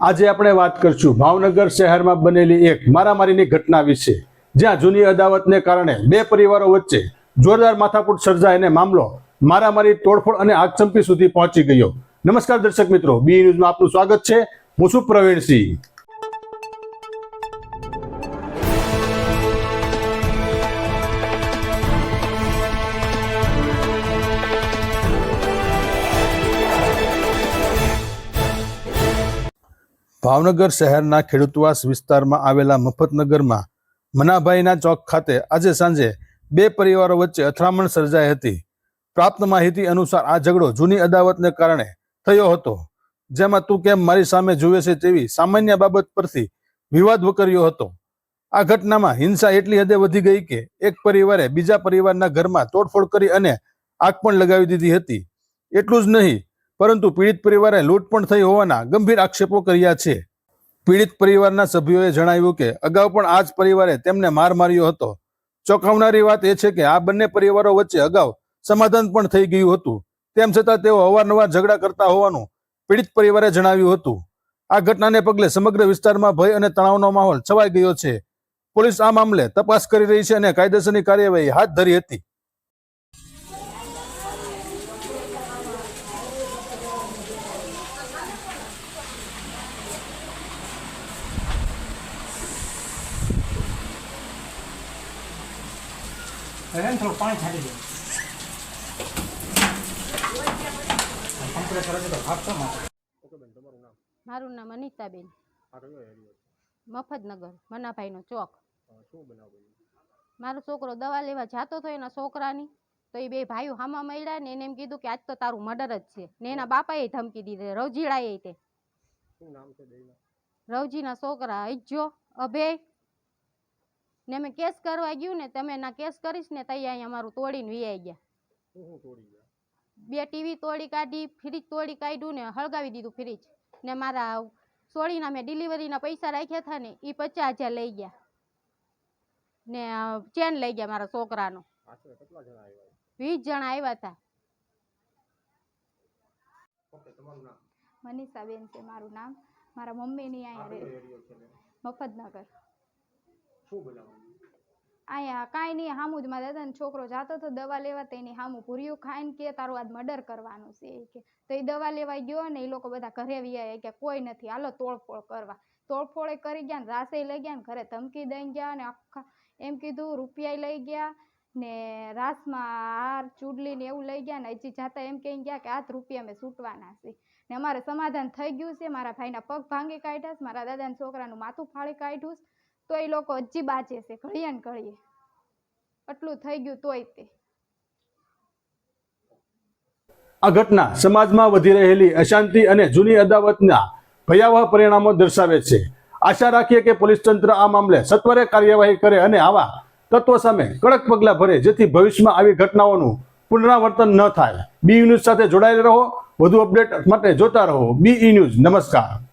આજે આપણે વાત કરશું. ભાવનગર શહેરમાં બનેલી એક મારામારીની ઘટના વિશે. જ્યાં જૂની અદાવતને કારણે બે પરિવારો વચ્ચે જોરદાર માથાકૂટ સર્જાય અને મામલો મારામારી, તોડફોડ અને આગચંપી સુધી પહોંચી ગયો. નમસ્કાર દર્શક મિત્રો. બી ન્યૂઝમાં આપનું સ્વાગત છે. હું છું પ્રવીણસિંહ. ભાવનગર શહેરના ખેડૂતવાસ વિસ્તારમાં આવેલા મફતનગરમાં મનાભાઈના ચોક ખાતે આજે સાંજે બે પરિવારો વચ્ચે અથડામણ સર્જાઈ હતી. પ્રાપ્ત માહિતી અનુસાર આ ઝઘડો જૂની અદાવતને કારણે થયો હતો, જેમાં તું કેમ મારી સામે જુએ છે તેવી સામાન્ય બાબત પરથી વિવાદ વકર્યો હતો. આ ઘટનામાં હિંસા એટલી હદે વધી ગઈ કે એક પરિવારે બીજા પરિવારના ઘરમાં તોડફોડ કરી અને આગ પણ લગાવી દીધી હતી. એટલું જ નહીં પરંતુ પીડિત પરિવારે લૂંટ પણ થઈ હોવાના ગંભીર આક્ષેપો કર્યા છે. પીડિત પરિવારના સભ્યોએ જણાવ્યું કે, અગાઉ પણ આ જ પરિવારે તેમને માર માર્યો હતો. ચોંકાવનારી વાત એ છે કે, આ બંને પરિવારો વચ્ચે અગાઉ સમાધાન પણ થઈ ગયું હતું. તેમ છતાં તેઓ અવારનવાર ઝઘડા કરતા હોવાનું પીડિત પરિવારે જણાવ્યું હતું. આ ઘટનાને પગલે સમગ્ર વિસ્તારમાં ભય અને તણાવનો માહોલ છવાઈ ગયો છે. પોલીસ આ મામલે તપાસ કરી રહી છે અને કાયદેસરની કાર્યવાહી હાથ ધરી હતી. હવે થોડું પાણી છાંટી દે. મારે નામ અનિતાબેન. મફતનગર, મનાભાઈનો ચોક. મારો છોકરો દવા લેવા જાતો હતો એના છોકરાની, તો એ બે ભાઈઓ હામા મળ્યા ને એને એમ કીધું કે આજ તો તારું મર્ડર જ છે. ને એના બાપાએ ધમકી દીધી. રવજીડાએ તે. રવજીના છોકરા ઇજ્જો અભય ને અમે કેસ કરવા ગયું ને તમે ના કેસ કરીશ ને તઈ અહીંયા મારું તોડીને વિયાઈ ગયા. બે ટીવી તોડી કાઢી ફ્રીજ તોડી કાઢ્યું ને હળગાવી દીધું ફ્રીજ. ને મારા સોળીના મેં ડિલિવરીના પૈસા રાખ્યા હતા ને એ પચાસ હજાર લઈ ગયા. ને ચેન લઈ ગયા મારા છોકરાનો. વીસ જણા આવ્યા હતા મનીષાબેન છે મારું નામ. મારા મમ્મીની અહીંયા રહે મફતનગર. અહીંયા કાંઈ નહીં, હામું જ મારા દાદાનો છોકરો જાતો હતો દવા લેવા તો એની પૂર્યું ખાઈને કે તારું આજ મર્ડર કરવાનું છે કે. તો એ દવા લેવા ગયો ને એ લોકો બધા ઘરે વ્યાય કે કોઈ નથી, હાલો તોડફોડ કરવા. તોડફોડે કરી ગયા ને રાસે લઈ ગયા ને ઘરે ધમકી દઈ ગયા ને આખા એમ કીધું રૂપિયા લઈ ગયા ને રાસમાં હાર ચૂડલી ને એવું લઈ ગયા ને હજી જાતા એમ કહી ગયા કે આજ રૂપિયા મેં છૂટવાના છે. ને અમારે સમાધાન થઈ ગયું છે, મારા ભાઈના પગ ભાંગી કાઢ્યા છે, મારા દાદાના છોકરાનું માથું ફાળી કાઢ્યું છે. તો એ લોકો હજી બાચે છે, ઘડીએ ને ઘડીએ. આટલું થઈ ગયું તોય તે. આ ઘટના સમાજમાં વધી રહેલી અશાંતિ અને જૂની અદાવતના ભયાવહ પરિણામો દર્શાવે છે. આશા રાખીએ કે પોલીસ તંત્ર આ મામલે સત્વરે કાર્યવાહી કરે અને આવા તત્વો સામે કડક પગલાં ભરે, જેથી ભવિષ્યમાં આવી ઘટનાઓનું પુનરાવર્તન ન થાય. બી ન્યૂઝ સાથે જોડાયેલ રહો. વધુ અપડેટ માટે જોતા રહો. B news. નમસ્કાર.